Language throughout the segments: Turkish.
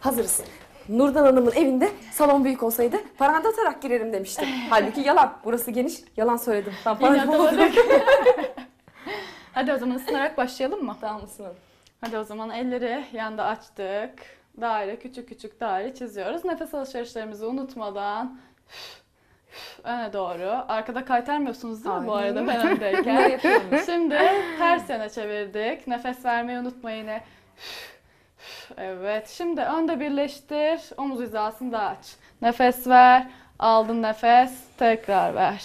hazırız. Nurdan Hanım'ın evinde salon büyük olsaydı parantez atarak girerim demiştim. Halbuki yalan. Burası geniş. Yalan söyledim. Ben parantez İnatladık. Hadi o zaman ısınarak başlayalım mı? Tamam mısın? Hadi o zaman elleri yanda açtık. Daire küçük küçük daire çiziyoruz. Nefes alışverişlerimizi unutmadan öne doğru. Arkada kaytarmıyorsunuz değil mi bu arada ben öndeyken? Şimdi ters yana çevirdik. Nefes vermeyi unutma yine. Evet. Şimdi önde birleştir. Omuz hizasını da aç. Nefes ver. Aldın nefes. Tekrar ver.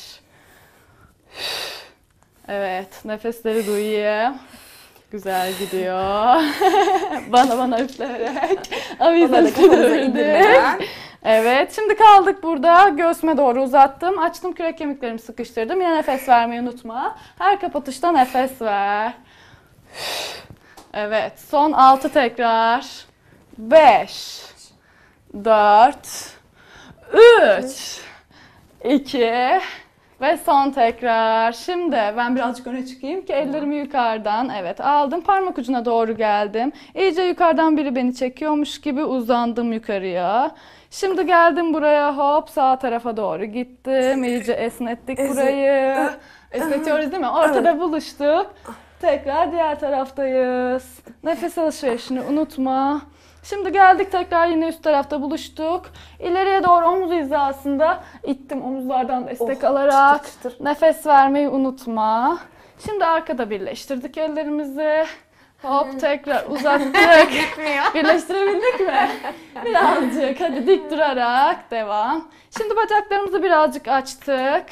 Evet. Nefesleri duyayım. Güzel gidiyor. bana bana üfleyerek. Onları Avize da kafanıza sürdük. indirmeden. Evet, şimdi kaldık burada. Göğsüme doğru uzattım. Açtım kürek kemiklerimi sıkıştırdım. Yine nefes vermeyi unutma. Her kapatışta nefes ver. Evet, son 6 tekrar. 5 4 3 2 ve son tekrar. Şimdi ben birazcık öne çıkayım ki ellerimi yukarıdan. Evet aldım. Parmak ucuna doğru geldim. İyice yukarıdan biri beni çekiyormuş gibi uzandım yukarıya. Şimdi geldim buraya hop sağ tarafa doğru gittim. İyice esnettik Esne- burayı. Esnetiyoruz değil mi? Ortada buluştuk. Tekrar diğer taraftayız. Nefes alışverişini unutma. Şimdi geldik tekrar yine üst tarafta buluştuk. İleriye doğru omuz hizasında ittim omuzlardan destek Oh, alarak. çıtır çıtır. Nefes vermeyi unutma. Şimdi arkada birleştirdik ellerimizi. Hop tekrar uzattık. Birleştirebildik mi? Birazcık hadi dik durarak devam. Şimdi bacaklarımızı birazcık açtık.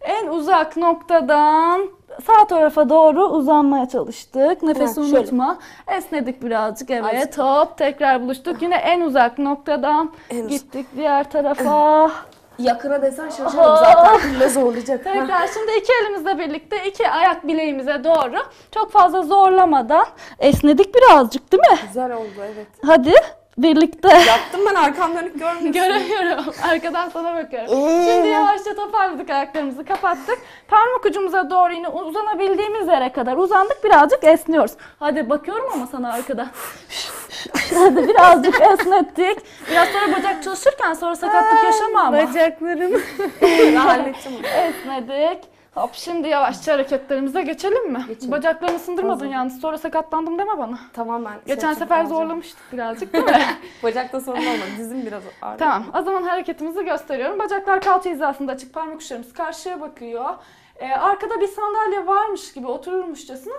En uzak noktadan sağ tarafa doğru uzanmaya çalıştık. Nefesi şöyle. unutma. Esnedik birazcık evet. Hop tekrar buluştuk. Yine en uzak noktadan En uz- gittik diğer tarafa. Yakına desen şaşarım zaten. Ne zorlayacak. Tekrar şimdi iki elimizle birlikte iki ayak bileğimize doğru çok fazla zorlamadan esnedik birazcık değil mi? Güzel oldu evet. Hadi birlikte. Yaptım ben arkam dönük görmüyorsun. Göremiyorum. Arkadan sana bakıyorum. Şimdi yavaşça toparladık ayaklarımızı kapattık. Parmak ucumuza doğru yine uzanabildiğimiz yere kadar uzandık. Birazcık esniyoruz. Hadi bakıyorum ama sana arkadan. Hadi birazcık esnettik. Biraz sonra bacak çalışırken sonra sakatlık yaşama ama. Bacaklarım. Esnedik. Hop şimdi yavaşça hareketlerimize geçelim mi? Geçelim. Bacaklarını ısındırmadın Hazır. yalnız. Sonra sakatlandım deme bana. Tamam ben. şey Geçen sefer alacağım. zorlamıştık birazcık değil mi? Bacakta sorun olmadı. Dizim biraz ağrıyor. Tamam. O zaman hareketimizi gösteriyorum. Bacaklar kalça hizasında açık. Parmak uçlarımız karşıya bakıyor. Ee, arkada bir sandalye varmış gibi otururmuşçasına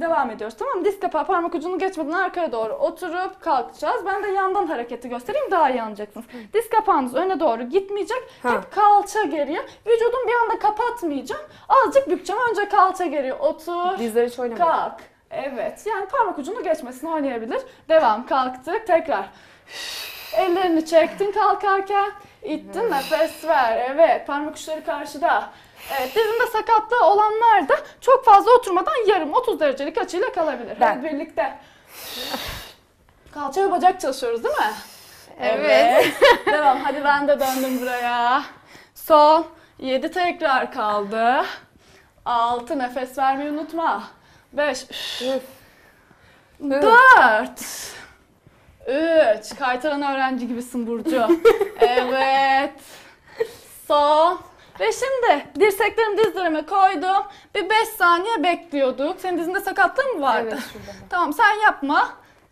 devam ediyoruz. Tamam mı? Diz kapağı parmak ucunu geçmeden arkaya doğru oturup kalkacağız. Ben de yandan hareketi göstereyim daha iyi anlayacaksınız. Diz kapağınız öne doğru gitmeyecek. Ha. Hep kalça geriye. Vücudum bir anda kapatmayacağım. Azıcık bükeceğim. Önce kalça geriye otur. Dizleri hiç oynamıyor. Kalk. Evet. Yani parmak ucunu geçmesini oynayabilir. Devam. Kalktık. Tekrar. Ellerini çektin kalkarken. ittin. Nefes ver. Evet. Parmak uçları karşıda. Evet. Dizinde sakatlığı olanlar da çok fazla oturmadan yarım 30 derecelik açıyla kalabilir. Ben. Hadi birlikte. Kalça ve bacak çalışıyoruz değil mi? Evet. Devam. Hadi ben de döndüm buraya. Son 7 tekrar kaldı. 6 nefes vermeyi unutma. 5 Üf. 4 3 Kaytaran öğrenci gibisin Burcu. evet. Son. Ve şimdi dirseklerimi dizlerime koydum. Bir 5 saniye bekliyorduk. Senin dizinde sakatlığın mı vardı? Evet şurada. Tamam sen yapma.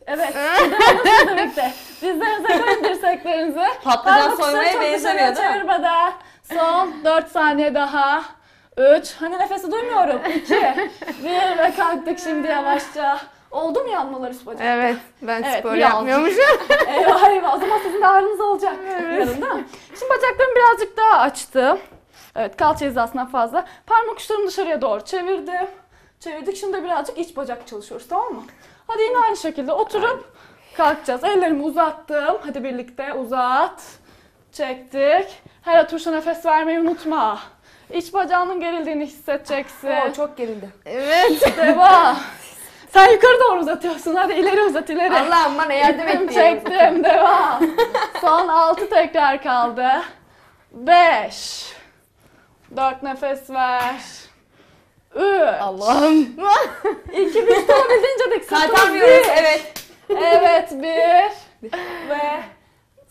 Evet. Dizlerinizi birlikte. Dizlerinize koyun dirseklerinizi. Patlıcan soymaya benzemiyor değil mi? çevirmeden. Son 4 saniye daha. 3. Hani nefesi duymuyorum. 2. 1 ve kalktık şimdi yavaşça. Oldu mu yanmalar üst? Evet, ben Evet, spor yapmıyormuşum. eyvah eyvah. O zaman sizin de ağrınız olacak. Yarın değil mi? Şimdi bacaklarımı birazcık daha açtım. Evet kalça hizasından fazla. Parmak uçlarımı dışarıya doğru çevirdim. Çevirdik. Şimdi birazcık iç bacak çalışıyoruz tamam mı? Hadi yine aynı şekilde oturup kalkacağız. Ellerimi uzattım. Hadi birlikte uzat. Çektik. Her oturuşta nefes vermeyi unutma. İç bacağının gerildiğini hissedeceksin. Oo, çok gerildi. Evet. Devam. Sen yukarı doğru uzatıyorsun. Hadi ileri uzat ileri. Allah'ım bana yardım et. Çektim. Devam. Son 6 tekrar kaldı. 5 4 nefes ver. 3 Allah'ım. 2 1 olabildiğince dik. Kaytarmıyoruz evet. Evet 1 Ve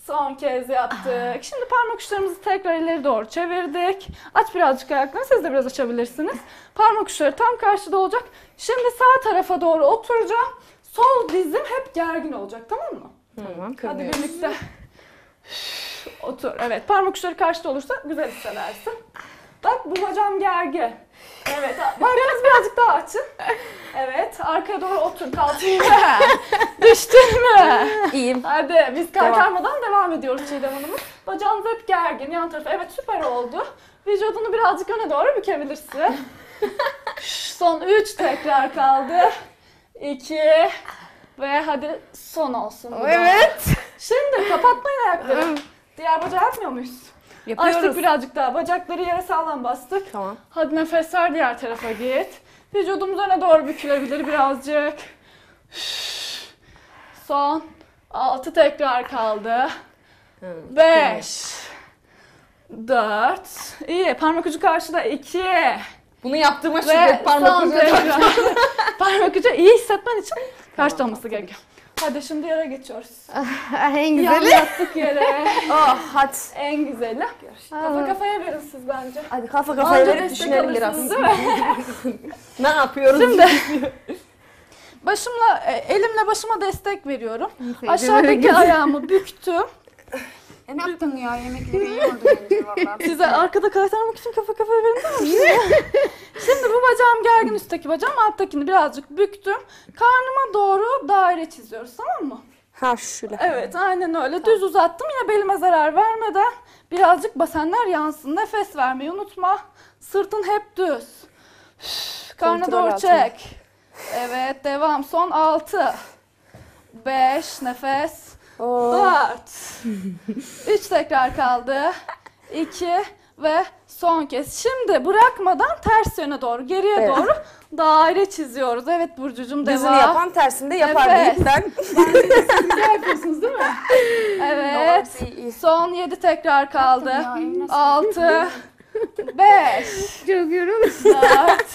son kez yaptık. Şimdi parmak uçlarımızı tekrar ileri doğru çevirdik. Aç birazcık ayaklarını. Siz de biraz açabilirsiniz. Parmak uçları tam karşıda olacak. Şimdi sağ tarafa doğru oturacağım. Sol dizim hep gergin olacak tamam mı? Tamam Hadi birlikte. Otur. Evet parmak uçları karşıda olursa güzel hissedersin. Bak bu bacağım gergin. Evet bacağınızı birazcık daha açın. Evet arkaya doğru otur kalçayı. Düştün mü? İyiyim. Hadi biz Devam. kaytarmadan devam ediyoruz Çiğdem Hanım'ın. Bacağınız hep gergin yan tarafa. Evet süper oldu. Vücudunu birazcık öne doğru bükebilirsin. Son 3 tekrar kaldı. 2 ve hadi son olsun. Evet. Şimdi kapatmayın ayakları. Diğer bacağı yapmıyor muyuz? Açtık Yapıyoruz. birazcık daha. Bacakları yere sağlam bastık. Tamam. Hadi nefes ver diğer tarafa git. Vücudumuz öne doğru bükülebilir birazcık. Son. Altı tekrar kaldı. Beş. Dört. İyi. Parmak ucu karşıda. iki. Bunu yaptığıma şükret parmak tekrar. Parmak ucu iyi hissetmen için karşıda olması gerekiyor. Hadi şimdi yere geçiyoruz. en Yan güzeli. yattık yere. Oh hadi. En güzeli. Kafa kafaya verin siz bence. Hadi kafa kafaya Anca verip düşünelim biraz. değil mi? Ne yapıyoruz? Şimdi başımla e, elimle başıma destek veriyorum. Aşağıdaki ayağımı büktüm. E, Ne yaptın ya? Yemekleri valla. Size arkada kaytarmak için kafa kafaya verin tamam mı? Şimdi bu bacağım gergin üstteki bacağım alttakini birazcık büktüm. Karnıma doğru daire çiziyoruz tamam mı? Ha şöyle. Evet aynen öyle. Düz uzattım yine belime zarar vermeden birazcık basenler yansın. Nefes vermeyi unutma. Sırtın hep düz. Üf, Karnına Kontrol doğru çek. Evet devam. Son 6. 5 nefes. Oo. 4. 3 tekrar kaldı. 2 ve son kez. Şimdi bırakmadan ters yöne doğru, geriye Evet. doğru daire çiziyoruz. Evet Burcucuğum devam. Düzünü yapan tersini de yapar Evet. deyip ben. Güzel yapıyorsunuz değil mi? Evet. Son 7 tekrar kaldı. ya, 6 5 Çok yoruldum. 4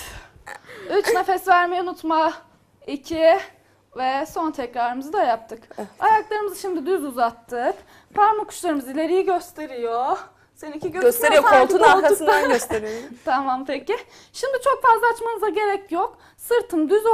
3 nefes vermeyi unutma. 2 ve son tekrarımızı da yaptık. Ayaklarımızı şimdi düz uzattık. Parmak uçlarımız ileriyi gösteriyor. Seninki. Gösteriyor koltuğun arkasından gösteriyor. Tamam peki. Şimdi çok fazla açmanıza gerek yok. Sırtım düz